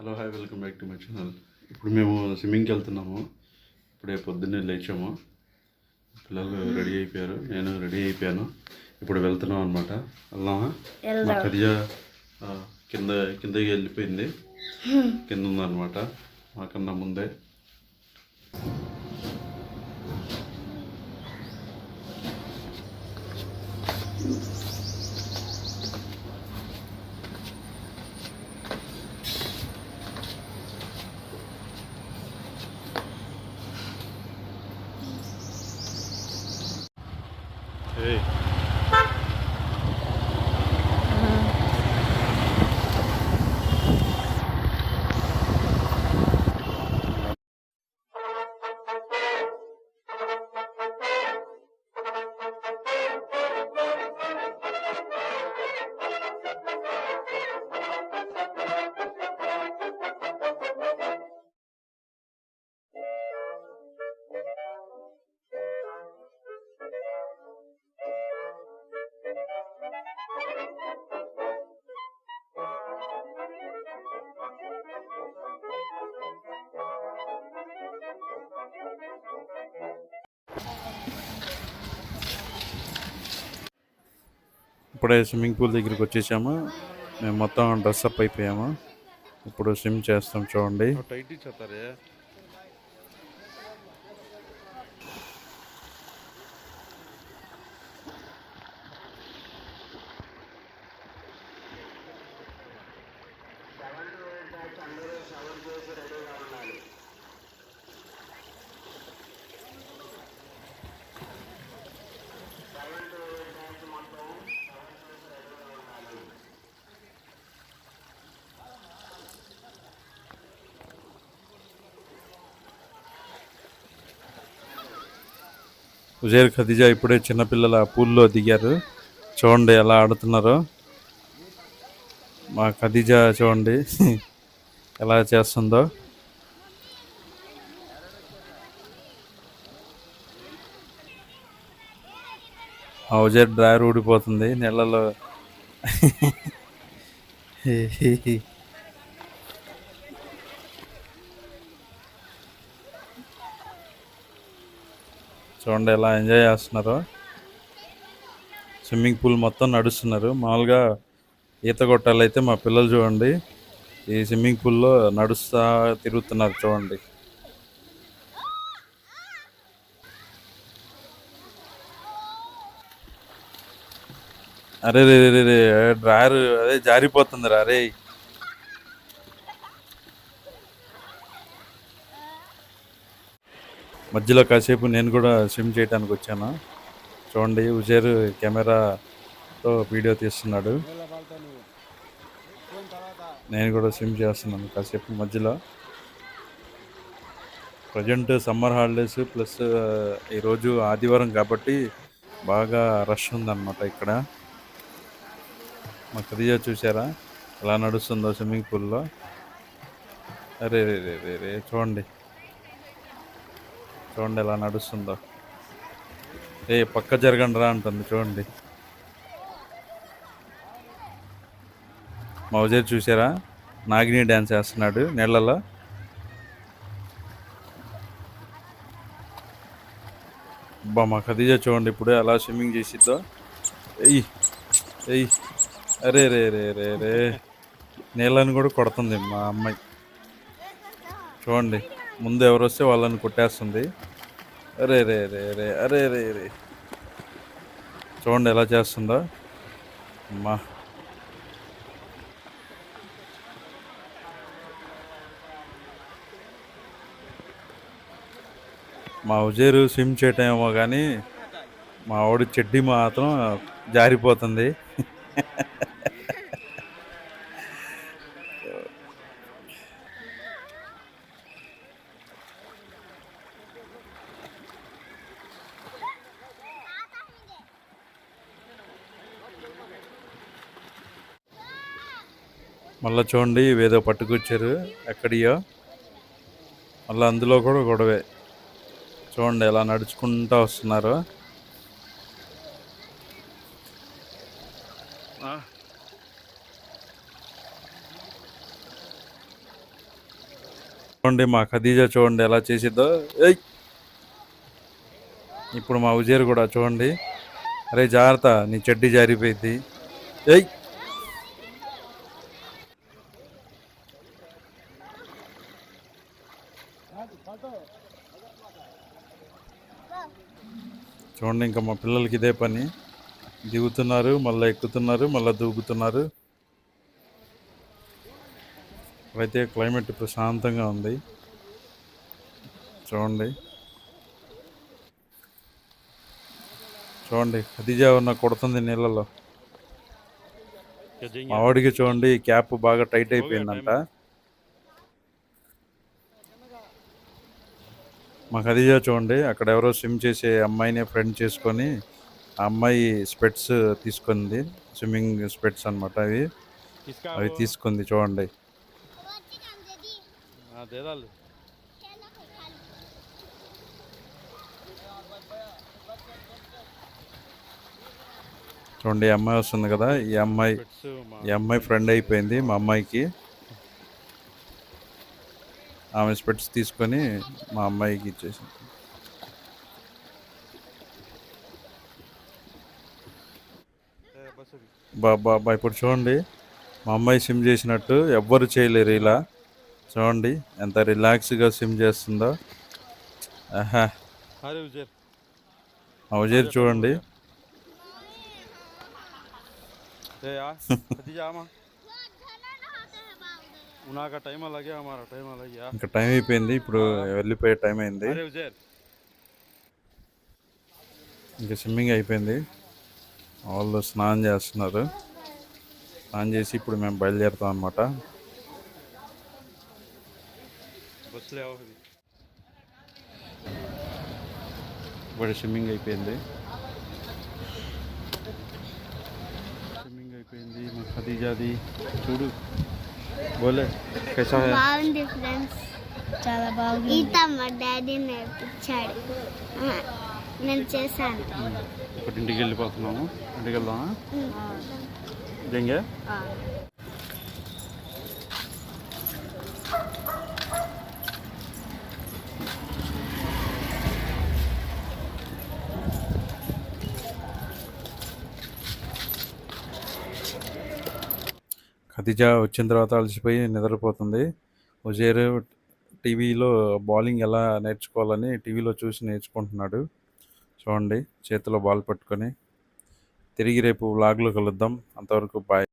Hello hi welcome back to my channel. ఇప్పుడు మేము స్విమ్మింగ్కి వెళ్తున్నాము. ఇప్పుడే పొద్దున్నే లేచాము. పిల్లలు రెడీ అయిపోయారు. నేను రెడీ అయిపోయాను. ఇప్పుడు వెళ్తున్నాం అనమాట వెళ్దామా? మా కింద కిందకి వెళ్ళిపోయింది. కింద ఉందన్నమాట. మాకన్నా ముందే. ఏయ్ ఇప్పుడే స్విమ్మింగ్ పూల్ దగ్గరికి వచ్చేసాము. మేము మొత్తం డ్రెస్ అప్ అయిపోయాము. ఇప్పుడు స్విమ్ చేస్తాం చూడండి. ఉజేర్ ఖదీజా ఇప్పుడే చిన్నపిల్లల పూల్లో దిగారు. చూడండి ఎలా ఆడుతున్నారో. మా ఖదీజా చూడండి ఎలా చేస్తుందో. ఆ ఉజేర్ డ్రైవర్ ఊడిపోతుంది. నీళ్ళలో చూడండి ఎలా ఎంజాయ్ చేస్తున్నారో. స్విమ్మింగ్ పూల్ మొత్తం నడుస్తున్నారు. మామూలుగా ఈత కొట్టాలి అయితే మా పిల్లలు చూడండి ఈ స్విమ్మింగ్ పూల్లో నడుస్తా తిరుగుతున్నారు చూడండి. అరే రే రే రే డ్రాయర్ అదే జారిపోతుంది రా అరే. మధ్యలో కాసేపు నేను కూడా స్విమ్ చేయడానికి వచ్చాను. చూడండి ఉజేర్ కెమెరాతో వీడియో తీస్తున్నాడు. నేను కూడా స్విమ్ చేస్తున్నాను కాసేపు మధ్యలో. ప్రజెంట్ సమ్మర్ హాలిడేస్ ప్లస్ ఈరోజు ఆదివారం కాబట్టి బాగా రష్ ఉందన్నమాట ఇక్కడ. మా ఖదీజా చూసారా? ఎలా నడుస్తుందో స్విమ్మింగ్ పూల్లో అరే రే రే రే చూడండి. చూడండి ఎలా నడుస్తుందో. ఏ పక్క జరగండి రా అంటుంది చూడండి. మా చూసారా? నాగిని డ్యాన్స్ వేస్తున్నాడు నీళ్ళలో. అబ్బా మా ఖదీజా చూడండి ఇప్పుడు ఎలా స్విమ్మింగ్ చేసిద్దో. ఎయ్ ఎయ్ అరే రే రే రే రే. నీళ్ళని కూడా కొడుతుంది మా అమ్మాయి. చూడండి ముందు ఎవరు వస్తే వాళ్ళని కొట్టేస్తుంది. అరే రే రే రే అరే రే రే. చూడండి ఎలా చేస్తుందో. అమ్మా. మా ఉజేరు స్విమ్ చేయటం ఏమో కానీ మా ఆవిడ చెడ్డి మాత్రం జారిపోతుంది. మళ్ళీ చూడండి ఇవేదో పట్టుకొచ్చారు ఎక్కడియో. మళ్ళీ అందులో కూడా గొడవే. చూడండి ఎలా నడుచుకుంటూ వస్తున్నారు. చూడండి మా ఖదీజా చూడండి ఎలా చేసిద్దో. ఏయ్! ఇప్పుడు మా ఉజేర్ కూడా చూడండి. అరే జాగ్రత్త నీ చెడ్డి జారిపోయింది ఏయ్! చూడండి ఇంకా మా పిల్లలకి ఇదే పని. దిగుతున్నారు మళ్ళీ ఎక్కుతున్నారు మళ్ళీ దూకుతున్నారు. అయితే క్లైమేట్ ప్రశాంతంగా ఉంది. చూడండి. చూడండి ఖదీజా ఉన్న కొడుతుంది నీళ్ళలో. మా వాడికి చూడండి క్యాప్ బాగా టైట్ అయిపోయిందంట. మా ఖదీజా చూడండి అక్కడ ఎవరో స్విమ్ చేసే అమ్మాయిని ఫ్రెండ్ చేసుకొని ఆ అమ్మాయి స్పెట్స్ తీసుకుంది స్విమ్మింగ్ స్పెట్స్ అన్నమాట అవి. అవి తీసుకుంది చూడండి. చూడండి ఈ అమ్మాయి వస్తుంది కదా ఈ అమ్మాయి ఈ అమ్మాయి ఫ్రెండ్ అయిపోయింది మా అమ్మాయికి. ఆమె స్పెట్స్ తీసుకొని మా అమ్మాయికి ఇచ్చేసింది బా బా బా ఇప్పుడు చూడండి. మా అమ్మాయి సిమ్ చేసినట్టు ఎవ్వరు చేయలేరు ఇలా. చూడండి ఎంత రిలాక్స్గా సిమ్ చేస్తుందో. ఆహా. చూడండి. నాకు టైం అలాగే టైం ఇంకా టైం అయిపోయింది ఇప్పుడు వెళ్ళిపోయే టైం అయింది. ఇంకా స్విమ్మింగ్ అయిపోయింది. వాళ్ళు స్నానం చేస్తున్నారు. స్నానం చేసి ఇప్పుడు మేము బయలుదేరుతాం అనమాట ఇప్పుడు స్విమ్మింగ్ అయిపోయింది. స్విమ్మింగ్ అయిపోయింది మా ఖదీజాది చూడు. బోలే కైసా హై బాగుంది ఫ్రెండ్స్ చాలా బాగుంది. ఈత మా డాడీ నేర్పించాడు ఆ, నేను చేశాను ఇప్పుడు ఇంటికి వెళ్ళిపోతున్నాము ఇంటికి వెళ్దామా జంగే ఖదీజా వచ్చిన తర్వాత అలసిపోయి నిద్రపోతుంది. ఉజేర్ టీవీలో బౌలింగ్ ఎలా నేర్చుకోవాలని టీవీలో చూసి నేర్చుకుంటున్నాడు. చూడండి చేతిలో బాల్ పట్టుకొని. తిరిగి రేపు వ్లాగ్లో కలుద్దాం. అంతవరకు బాయ్.